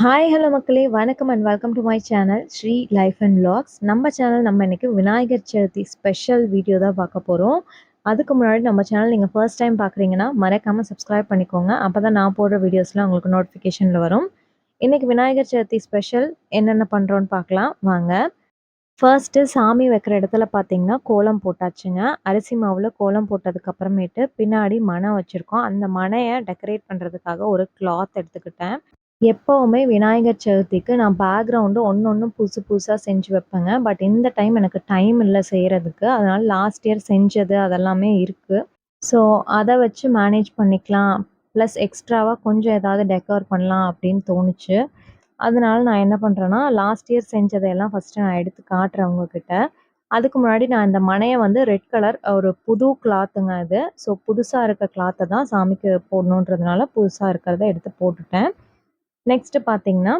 Hi hello மக்களே. வணக்கம் and welcome to my channel Sri life and logs நம்ம channel நம்ம இன்றைக்கி விநாயகர் சதுர்த்தி ஸ்பெஷல் வீடியோ தான் பார்க்க போகிறோம் அதுக்கு முன்னாடி நம்ம சேனல் நீங்கள் ஃபர்ஸ்ட் டைம் பார்க்குறீங்கன்னா மறக்காமல் சப்ஸ்கிரைப் பண்ணிக்கோங்க. அப்போ தான் நான் போடுற வீடியோஸ்லாம் உங்களுக்கு நோட்டிஃபிகேஷனில் வரும். இன்றைக்கி விநாயகர் சதுர்த்தி ஸ்பெஷல் என்னென்ன பண்ணுறோன்னு பார்க்கலாம். வாங்க. ஃபர்ஸ்ட்டு சாமி வைக்கிற இடத்துல பார்த்தீங்கன்னா கோலம் போட்டாச்சுங்க. அரிசி மாவில் கோலம் போட்டதுக்கப்புறமேட்டு பின்னாடி மனை வச்சுருக்கோம். அந்த மனையை டெக்கரேட் பண்ணுறதுக்காக ஒரு கிளாத் எடுத்துக்கிட்டேன். எப்போவுமே விநாயகர் சதுர்த்திக்கு நான் பேக்ரவுண்டு ஒன்று ஒன்று புதுசு புதுசாக செஞ்சு வைப்பேங்க. பட் இந்த டைம் எனக்கு டைம் இல்லை செய்கிறதுக்கு அதனால் லாஸ்ட் இயர் செஞ்சது அதெல்லாமே இருக்குது ஸோ அதை வச்சு மேனேஜ் பண்ணிக்கலாம். ப்ளஸ் எக்ஸ்ட்ராவாக கொஞ்சம் ஏதாவது டெக்கோர் பண்ணலாம் அப்படின்னு தோணுச்சு. அதனால நான் என்ன பண்ணுறேன்னா லாஸ்ட் இயர் செஞ்சதையெல்லாம் ஃபஸ்ட்டு நான் எடுத்து காட்டுறேன் உங்ககிட்ட. அதுக்கு முன்னாடி நான் இந்த மனையை வந்து ரெட் கலர் ஒரு புது கிளாத்துங்க அது. ஸோ புதுசாக இருக்க கிளாத்தை தான் சாமிக்கு போடணுன்றதுனால புதுசாக இருக்கிறத எடுத்து போட்டுட்டேன். நெக்ஸ்ட்டு பார்த்தீங்கன்னா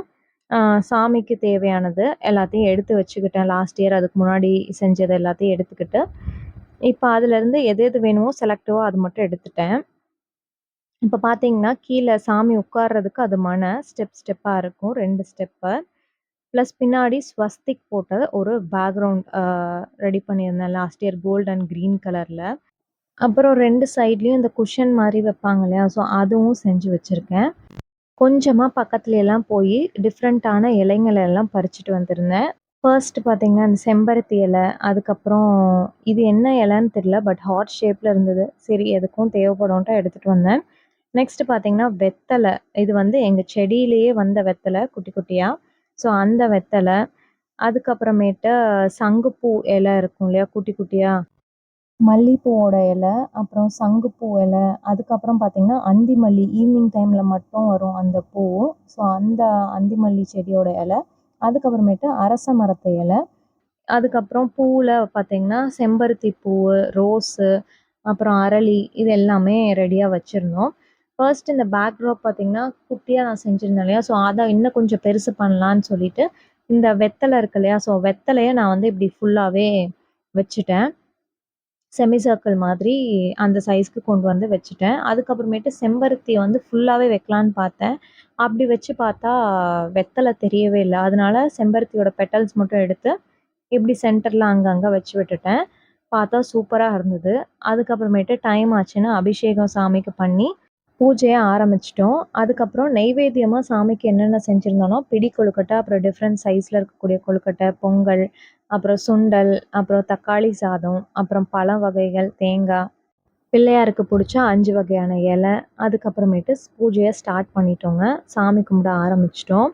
சாமிக்கு தேவையானது எல்லாத்தையும் எடுத்து வச்சுக்கிட்டேன். லாஸ்ட் இயர் அதுக்கு முன்னாடி செஞ்சது எல்லாத்தையும் எடுத்துக்கிட்டு. இப்போ அதுலேருந்து எது எது வேணுமோ செலக்டிவோ அது மட்டும் எடுத்துட்டேன். இப்போ பார்த்தீங்கன்னா கீழே சாமி உட்கார்றதுக்கு அது மனை ஸ்டெப் ஸ்டெப்பாக இருக்கும். ரெண்டு ஸ்டெப்பு ப்ளஸ் பின்னாடி ஸ்வஸ்திக் போட்ட ஒரு பேக்ரவுண்ட் ரெடி பண்ணியிருந்தேன். Last year gold and green கலரில் அப்புறம் ரெண்டு சைட்லேயும் இந்த குஷன் மாதிரி வைப்பாங்க இல்லையா? ஸோ அதுவும் செஞ்சு வச்சுருக்கேன். கொஞ்சமாக பக்கத்துல எல்லாம் போய் டிஃப்ரெண்ட்டான இலைங்களை எல்லாம் பறிச்சுட்டு வந்திருந்தேன். ஃபர்ஸ்ட் பார்த்தீங்கன்னா அந்த செம்பருத்தி இலை அதுக்கப்புறம் இது என்ன இலைன்னு தெரில பட் ஹார்ட் ஷேப்பில் இருந்தது. சரி எதுக்கும் தேவைப்படும்ட்டு எடுத்துகிட்டு வந்தேன். நெக்ஸ்ட் பார்த்தீங்கன்னா வெத்தலை. இது வந்து எங்கள் செடியிலேயே வந்த வெத்தலை குட்டி குட்டியாக ஸோ அந்த வெத்தலை. அதுக்கப்புறமேட்டு சங்குப்பூ இலை இருக்கும் இல்லையா குட்டி குட்டியாக மல்லிப்பூவோட இலை அப்புறம் சங்குப்பூ இலை அதுக்கப்புறம் பார்த்திங்கன்னா அந்திமல்லி ஈவினிங் டைமில் மட்டும் வரும் அந்த பூ. ஸோ அந்த அந்திமல்லி செடியோட இலை அதுக்கப்புறமேட்டு அரச மரத்து இலை அதுக்கப்புறம் பூவில் பார்த்திங்கன்னா செம்பருத்தி பூ ரோஸு அப்புறம் அரளி இது எல்லாமே ரெடியாக வச்சுருந்தோம். ஃபர்ஸ்ட் இந்த பேக்ட்ராப் பார்த்திங்கன்னா குட்டியாக நான் செஞ்சுருந்தேன் இல்லையா? ஸோ அதை இன்னும் கொஞ்சம் பெருசு பண்ணலான்னு சொல்லிட்டு இந்த வெத்தலை இருக்கு இல்லையா? ஸோ வெத்தலையை நான் வந்து இப்படி ஃபுல்லாகவே வச்சுட்டேன். செமி சர்க்கிள் மாதிரி அந்த சைஸ்க்கு கொண்டு வந்து வச்சுட்டேன். அதுக்கப்புறமேட்டு செம்பருத்தி வந்து ஃபுல்லாகவே வைக்கலான்னு பார்த்தேன். அப்படி வச்சு பார்த்தா வெத்தலை தெரியவே இல்லை. அதனால செம்பருத்தியோட பெட்டல்ஸ் மட்டும் எடுத்து இப்படி சென்டரில் அங்கங்கே வச்சு விட்டுட்டேன். பார்த்தா சூப்பராக இருந்தது. அதுக்கப்புறமேட்டு டைம் ஆச்சுன்னா அபிஷேகம் சாமிக்கு பண்ணி பூஜையை ஆரம்பிச்சிட்டோம். அதுக்கப்புறம் நெய்வேத்தியமாக சாமிக்கு என்னென்ன செஞ்சுருந்தோன்னா பிடி கொழுக்கட்டை அப்புறம் டிஃப்ரெண்ட் சைஸில் இருக்கக்கூடிய கொழுக்கட்டை பொங்கல் அப்புறம் சுண்டல் அப்புறம் தக்காளி சாதம் அப்புறம் பழ வகைகள் தேங்காய். பிள்ளையாருக்கு பிடிச்ச அஞ்சு வகையான இலை அதுக்கப்புறமேட்டு பூஜையை ஸ்டார்ட் பண்ணிட்டோங்க. சாமி கும்பிட ஆரம்பிச்சிட்டோம்.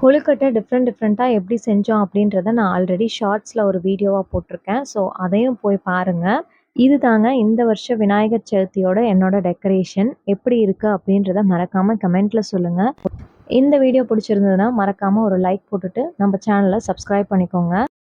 கொழுக்கட்டை டிஃப்ரெண்ட் டிஃப்ரெண்ட்டாக எப்படி செஞ்சோம் அப்படின்றத நான் ஆல்ரெடி ஷார்ட்ஸில் ஒரு வீடியோவாக போட்டிருக்கேன். ஸோ அதையும் போய் பாருங்கள் இது தாங்க இந்த வருஷம் விநாயகர் சதுர்த்தியோட என்னோட டெக்கரேஷன் எப்படி இருக்குது அப்படின்றத மறக்காமல் கமெண்ட்டில் சொல்லுங்கள் இந்த வீடியோ பிடிச்சிருந்ததுன்னா மறக்காமல் ஒரு லைக் போட்டுட்டு நம்ம சேனலை சப்ஸ்கிரைப் பண்ணிக்கோங்க.